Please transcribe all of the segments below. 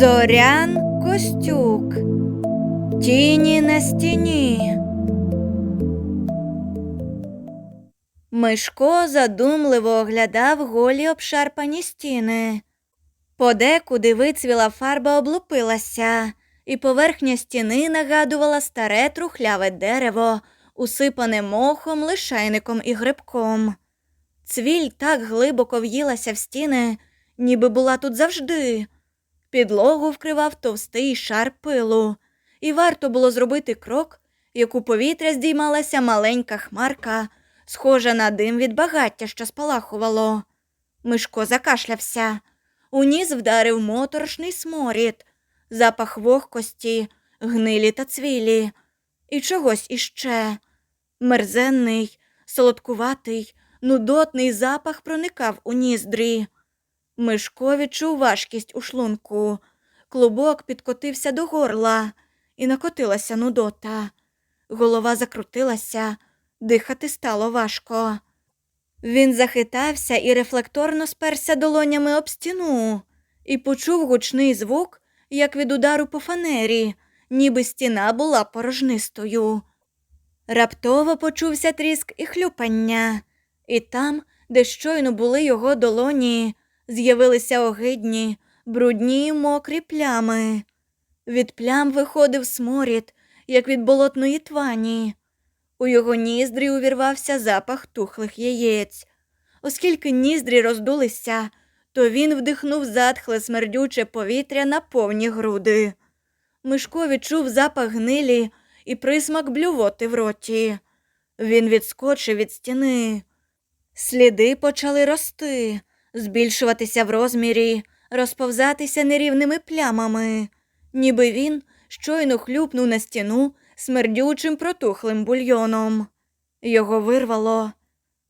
Зорян Костюк. Тіні на стіні. Мишко задумливо оглядав голі обшарпані стіни. Подекуди вицвіла фарба облупилася, і поверхня стіни нагадувала старе трухляве дерево, усипане мохом, лишайником і грибком. Цвіль так глибоко в'їлася в стіни, ніби була тут завжди. Підлогу вкривав товстий шар пилу, і варто було зробити крок, як у повітря здіймалася маленька хмарка, схожа на дим від багаття, що спалахувало. Мишко закашлявся. У ніс вдарив моторошний сморід, запах вогкості, гнилі та цвілі, і чогось іще. Мерзенний, солодкуватий, нудотний запах проникав у ніздрі. Мишко відчув важкість у шлунку. Клубок підкотився до горла і накотилася нудота. Голова закрутилася, дихати стало важко. Він захитався і рефлекторно сперся долонями об стіну і почув гучний звук, як від удару по фанері, ніби стіна була порожнистою. Раптово почувся тріск і хлюпання, і там, де щойно були його долоні, з'явилися огидні, брудні мокрі плями. Від плям виходив сморід, як від болотної твані. У його ніздрі увірвався запах тухлих яєць. Оскільки ніздрі роздулися, то він вдихнув затхле смердюче повітря на повні груди. Мишко відчув запах гнилі і присмак блювоти в роті. Він відскочив від стіни. Сліди почали рости, збільшуватися в розмірі, розповзатися нерівними плямами, ніби він щойно хлюпнув на стіну смердючим протухлим бульйоном. Його вирвало.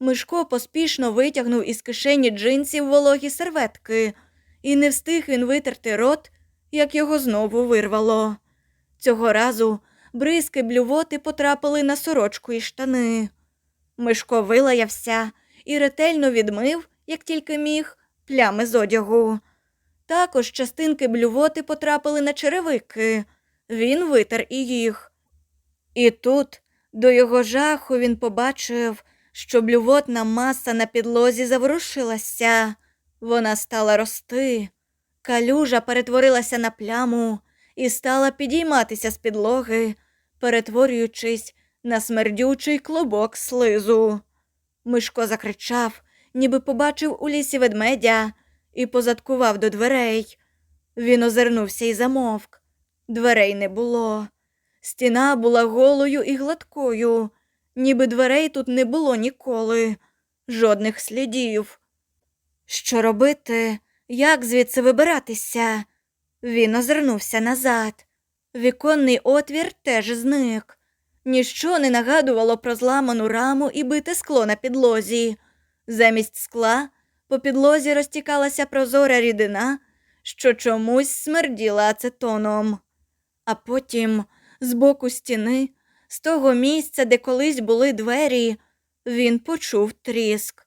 Мишко поспішно витягнув із кишені джинсів вологі серветки, і не встиг він витерти рот, як його знову вирвало. Цього разу бризки блювоти потрапили на сорочку і штани. Мишко вилаявся і ретельно відмив, як тільки міг, плями з одягу. Також частинки блювоти потрапили на черевики. Він витер і їх. І тут, до його жаху, він побачив, що блювотна маса на підлозі заворушилася. Вона стала рости. Калюжа перетворилася на пляму і стала підійматися з підлоги, перетворюючись на смердючий клубок слизу. Мишко закричав, ніби побачив у лісі ведмедя і позадкував до дверей. Він озирнувся і замовк. Дверей не було. Стіна була голою і гладкою, ніби дверей тут не було ніколи, жодних слідів. Що робити? Як звідси вибиратися? Він озирнувся назад. Віконний отвір теж зник. Ніщо не нагадувало про зламану раму і бите скло на підлозі. Замість скла по підлозі розтікалася прозора рідина, що чомусь смерділа ацетоном. А потім, з боку стіни, з того місця, де колись були двері, він почув тріск.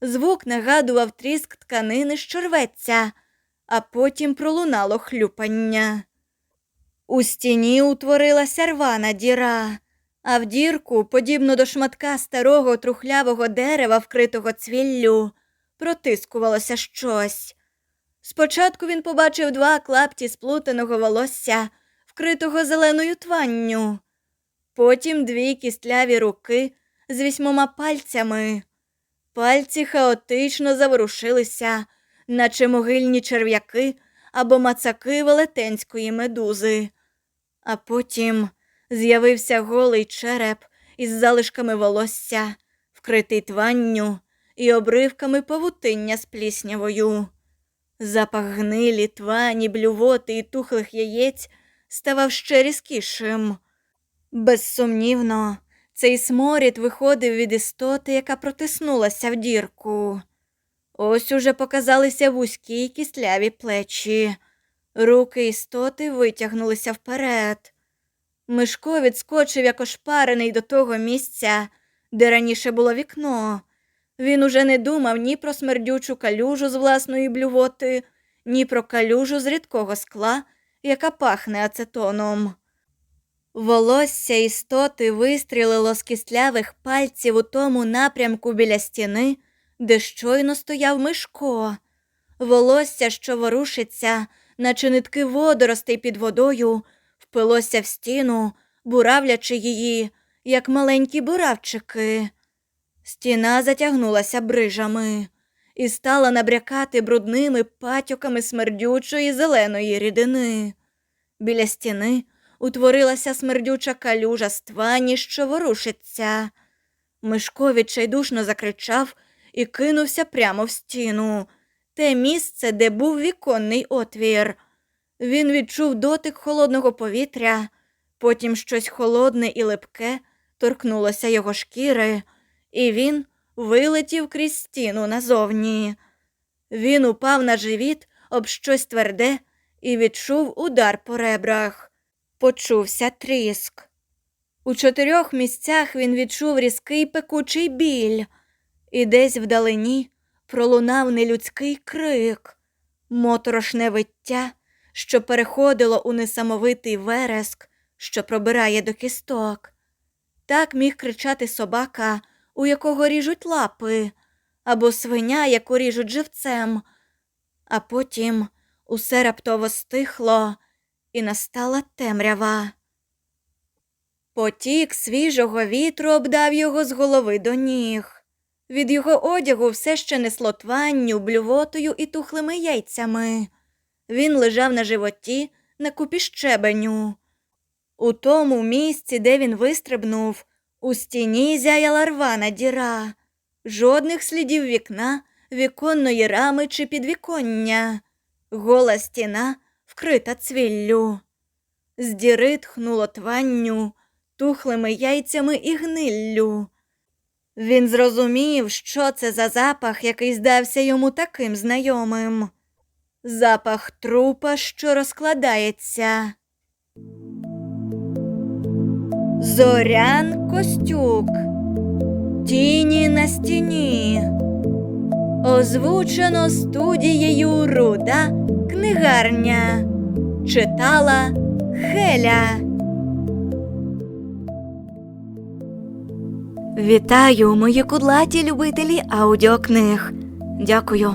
Звук нагадував тріск тканини, що рветься, а потім пролунало хлюпання. У стіні утворилася рвана діра, а в дірку, подібно до шматка старого трухлявого дерева, вкритого цвіллю, протискувалося щось. Спочатку він побачив два клапті сплутаного волосся, вкритого зеленою тванню, потім дві кістляві руки з вісьмома пальцями. Пальці хаотично заворушилися, наче могильні черв'яки або мацаки велетенської медузи. А потім з'явився голий череп із залишками волосся, вкритий тванню і обривками павутиння з пліснявою. Запах гнилі, твані, блювоти і тухлих яєць ставав ще різкішим. Безсумнівно, цей сморід виходив від істоти, яка протиснулася в дірку. Ось уже показалися вузькі й кістляві плечі. Руки істоти витягнулися вперед. Мишко відскочив як ошпарений до того місця, де раніше було вікно. Він уже не думав ні про смердючу калюжу з власної блювоти, ні про калюжу з рідкого скла, яка пахне ацетоном. Волосся істоти вистрілило з кістлявих пальців у тому напрямку біля стіни, де щойно стояв Мишко. Волосся, що ворушиться, наче нитки водоростей під водою, впилося в стіну, буравлячи її, як маленькі буравчики. Стіна затягнулася брижами і стала набрякати брудними патьоками смердючої зеленої рідини. Біля стіни утворилася смердюча калюжа з твані, що ворушиться. Мишко відчайдушно закричав і кинувся прямо в стіну, те місце, де був віконний отвір. Він відчув дотик холодного повітря, потім щось холодне і липке торкнулося його шкіри, і він вилетів крізь стіну назовні. Він упав на живіт об щось тверде і відчув удар по ребрах. Почувся тріск. У чотирьох місцях він відчув різкий пекучий біль, і десь вдалині пролунав нелюдський крик, моторошне виття, що переходило у несамовитий вереск, що пробирає до кісток. Так міг кричати собака, у якого ріжуть лапи, або свиня, яку ріжуть живцем, а потім усе раптово стихло і настала темрява. Потік свіжого вітру обдав його з голови до ніг. Від його одягу все ще несло тванню, блювотою і тухлими яйцями. Він лежав на животі на купі щебеню. У тому місці, де він вистрибнув, у стіні зяяла рвана діра, жодних слідів вікна, віконної рами чи підвіконня, гола стіна вкрита цвіллю. З діри тхнуло тванню, тухлими яйцями і гниллю. Він зрозумів, що це за запах, який здався йому таким знайомим. Запах трупа, що розкладається. Зорян Костюк. Тіні на стіні. Озвучено студією Руда Книгарня. Читала Хеля. Вітаю, мої кудлаті любителі аудіокниг. Дякую